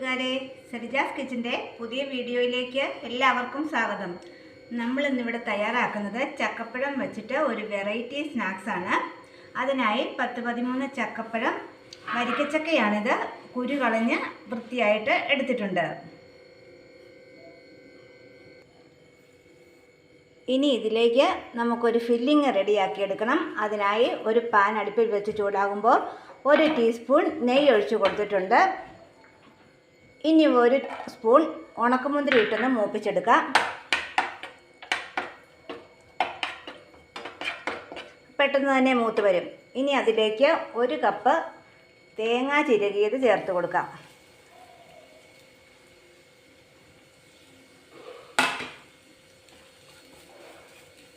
കൂട്ടുകാരെ സരിജാസ് കിച്ചന്റെ പുതിയ വീഡിയോയിലേക്ക് എല്ലാവർക്കും സ്വാഗതം. നമ്മൾ ഇന്നിവിടെ തയ്യാറാക്കുന്നത് ചക്കപ്പഴം വെച്ചിട്ട് ഒരു വെറൈറ്റി സ്നാക്സ് ആണ്. അതിനായി പത്ത് പതിമൂന്ന് ചക്കപ്പഴം വരിക്കച്ചക്കയാണിത് കുരു കളഞ്ഞ് വൃത്തിയായിട്ട് എടുത്തിട്ടുണ്ട്. ഇനി ഇതിലേക്ക് നമുക്കൊരു ഫില്ലിങ് റെഡിയാക്കി എടുക്കണം അതിനായി ഒരു പാൻ അടുപ്പിൽ വെച്ച് ചൂടാകുമ്പോൾ ഒരു ടീസ്പൂൺ നെയ്യ് ഒഴിച്ചു കൊടുത്തിട്ടുണ്ട്. ഇനി ഒരു സ്പൂൺ ഉണക്കമുന്തിരി ഇട്ടൊന്ന് മൂപ്പിച്ചെടുക്കാം. പെട്ടെന്ന് തന്നെ മൂത്ത് വരും. ഇനി അതിലേക്ക് ഒരു കപ്പ് തേങ്ങ ചിരകിയത് ചേർത്ത് കൊടുക്കാം.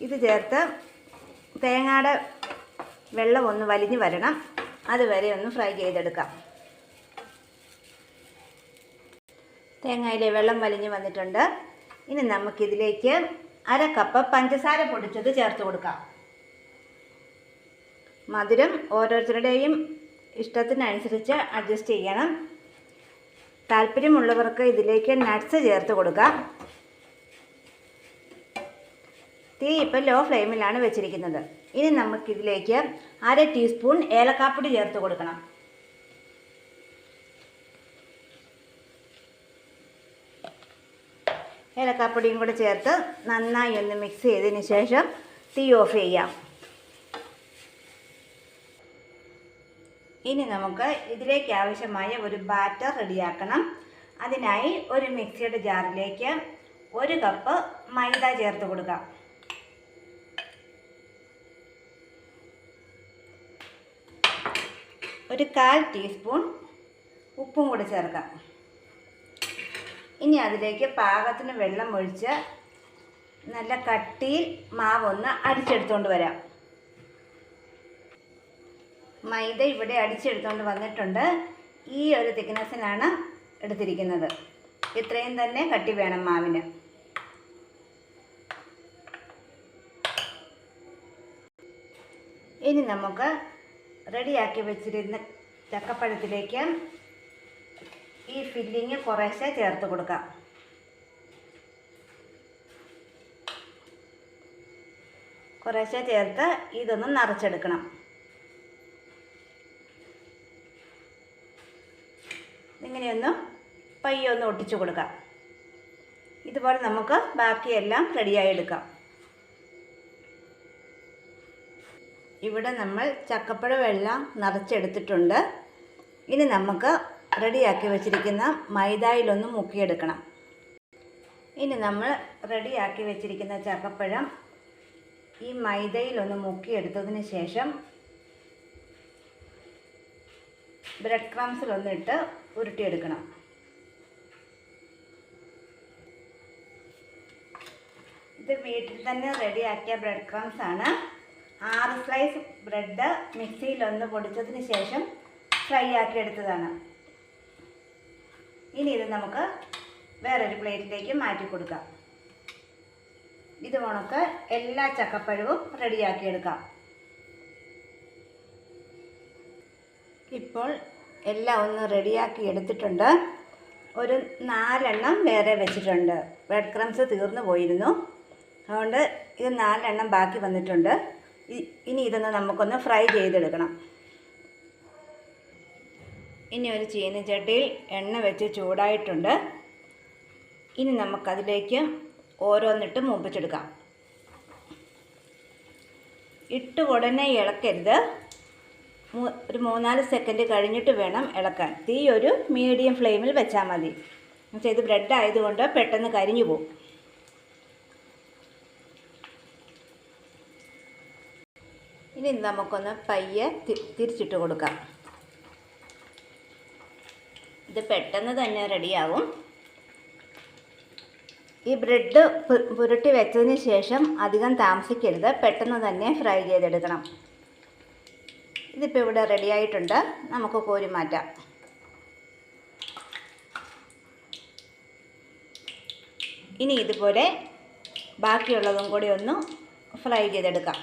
ഇത് ചേർത്ത് തേങ്ങയുടെ വെള്ളം ഒന്ന് വലിഞ്ഞ് വരണം. അതുവരെ ഒന്ന് ഫ്രൈ ചെയ്തെടുക്കാം. തേങ്ങയിലെ വെള്ളം വലിഞ്ഞ് വന്നിട്ടുണ്ട്. ഇനി നമുക്കിതിലേക്ക് അര കപ്പ് പഞ്ചസാര പൊടിച്ചത് ചേർത്ത് കൊടുക്കാം. മധുരം ഓരോരുത്തരുടെയും ഇഷ്ടത്തിനനുസരിച്ച് അഡ്ജസ്റ്റ് ചെയ്യണം. താല്പര്യമുള്ളവർക്ക് ഇതിലേക്ക് നട്ട്സ് ചേർത്ത് കൊടുക്കാം. തീ ഇപ്പം ലോ ഫ്ലെയിമിലാണ് വെച്ചിരിക്കുന്നത്. ഇനി നമുക്കിതിലേക്ക് അര ടീസ്പൂൺ ഏലക്കാപ്പൊടി ചേർത്ത് കൊടുക്കണം. ഏലക്കാപ്പൊടിയും കൂടെ ചേർത്ത് നന്നായി ഒന്ന് മിക്സ് ചെയ്തതിന് ശേഷം തീ ഓഫ് ചെയ്യാം. ഇനി നമുക്ക് ഇതിലേക്ക് ആവശ്യമായ ഒരു ബാറ്റർ റെഡിയാക്കണം. അതിനായി ഒരു മിക്സിയുടെ ജാറിലേക്ക് ഒരു കപ്പ് മൈദ ചേർത്ത് കൊടുക്കാം. ഒരു കാൽ ടീസ്പൂൺ ഉപ്പും കൂടി ചേർക്കാം. ഇനി അതിലേക്ക് പാകത്തിന് വെള്ളം ഒഴിച്ച് നല്ല കട്ടിയിൽ മാവൊന്ന് അടിച്ചെടുത്തുകൊണ്ട് വരാം. മൈദ ഇവിടെ അടിച്ചെടുത്തുകൊണ്ട് വന്നിട്ടുണ്ട്. ഈ ഒരു തിക്നെസ്സിനാണ് എടുത്തിരിക്കുന്നത്. ഇത്രയും തന്നെ കട്ടി വേണം മാവിന്. ഇനി നമുക്ക് റെഡിയാക്കി വെച്ചിരുന്ന ചക്കപ്പഴത്തിലേക്ക് ഈ ഫില്ലിങ് കുറേശ്ശെ ചേർത്ത് കൊടുക്കാം. കുറേശ്ശെ ചേർത്ത് ഇതൊന്ന് നിറച്ചെടുക്കണം. ഇങ്ങനെയൊന്ന് പയ്യൊന്ന് ഒട്ടിച്ചു കൊടുക്കാം. ഇതുപോലെ നമുക്ക് ബാക്കിയെല്ലാം റെഡിയായി എടുക്കാം. ഇവിടെ നമ്മൾ ചക്കപ്പഴമെല്ലാം നിറച്ചെടുത്തിട്ടുണ്ട്. ഇനി നമുക്ക് റെഡിയാക്കി വെച്ചിരിക്കുന്ന മൈദായിലൊന്ന് മുക്കിയെടുക്കണം. ഇനി നമ്മൾ റെഡിയാക്കി വെച്ചിരിക്കുന്ന ചക്കപ്പഴം ഈ മൈദയിലൊന്ന് മുക്കിയെടുത്തതിന് ശേഷം ബ്രെഡ് ക്രംസിലൊന്നിട്ട് ഉരുട്ടിയെടുക്കണം. ഇത് വീട്ടിൽ തന്നെ റെഡിയാക്കിയ ബ്രെഡ് ക്രംസ് ആണ് ആറ് സ്ലൈസ് ബ്രെഡ് മിക്സിയിലൊന്ന് പൊടിച്ചതിന് ശേഷം ഫ്രൈ ആക്കി എടുത്തതാണ്. ഇനി ഇത് നമുക്ക് വേറൊരു പ്ലേറ്റിലേക്ക് മാറ്റി കൊടുക്കാം. ഇത് ഉണക്ക് എല്ലാ ചക്കപ്പഴവും റെഡിയാക്കി എടുക്കാം. ഇപ്പോൾ എല്ലാം ഒന്ന് റെഡിയാക്കി എടുത്തിട്ടുണ്ട്. ഒരു നാലെണ്ണം വേറെ വെച്ചിട്ടുണ്ട്. ബ്രെഡ് ക്രംസ് തീർന്നു പോയിരുന്നു. അതുകൊണ്ട് ഇത് നാലെണ്ണം ബാക്കി വന്നിട്ടുണ്ട്. ഇനി ഇതൊന്ന് നമുക്കൊന്ന് ഫ്രൈ ചെയ്തെടുക്കണം. ഇനി ഒരു ചീനച്ചട്ടിയിൽ എണ്ണ വെച്ച് ചൂടായിട്ടുണ്ട്. ഇനി നമുക്കതിലേക്ക് ഓരോന്നിട്ട് മൂപ്പിച്ചെടുക്കാം. ഇട്ട് ഉടനെ ഇളക്കരുത്. ഒരു മൂന്നാൽ സെക്കൻഡ് കഴിഞ്ഞിട്ട് വേണം ഇളക്കാൻ. തീ ഒരു മീഡിയം ഫ്ലെയിമിൽ വെച്ചാൽ മതി. ഇത് ബ്രെഡ് ആയതുകൊണ്ട് പെട്ടെന്ന് കരിഞ്ഞു പോകും ഇനി നമുക്കൊന്ന് പയ്യെ തിരിച്ചിട്ട് കൊടുക്കാം. ഇത് പെട്ടെന്ന് തന്നെ റെഡിയാവും. ഈ ബ്രെഡ് പുരട്ടി വെച്ചതിന് ശേഷം അധികം താമസിക്കരുത്. പെട്ടെന്ന് തന്നെ ഫ്രൈ ചെയ്തെടുക്കണം. ഇതിപ്പോൾ ഇവിടെ റെഡി ആയിട്ടുണ്ട് നമുക്ക് കോരി മാറ്റാം. ഇനി ഇതുപോലെ ബാക്കിയുള്ളതും കൂടി ഒന്ന് ഫ്രൈ ചെയ്തെടുക്കാം.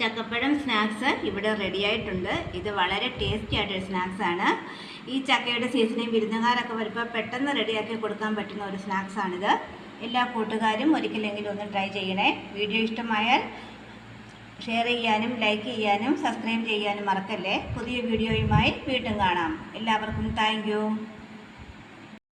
ചക്കപ്പഴം സ്നാക്സ് ഇവിടെ റെഡി ആയിട്ടുണ്ട്. ഇത് വളരെ ടേസ്റ്റി ആയിട്ടൊരു സ്നാക്സാണ് ഈ ചക്കയുടെ സീസണിൽ വിരുന്നുകാരൊക്കെ വരുമ്പോൾ പെട്ടെന്ന് റെഡിയാക്കി കൊടുക്കാൻ പറ്റുന്ന ഒരു സ്നാക്സാണിത് എല്ലാ കൂട്ടുകാരും ഒരിക്കലെങ്കിലും ഒന്ന് ട്രൈ ചെയ്യണേ. വീഡിയോ ഇഷ്ടമായാൽ ഷെയർ ചെയ്യാനും ലൈക്ക് ചെയ്യാനും സബ്സ്ക്രൈബ് ചെയ്യാനും മറക്കല്ലേ. പുതിയ വീഡിയോയുമായി വീണ്ടും കാണാം. എല്ലാവർക്കും താങ്ക്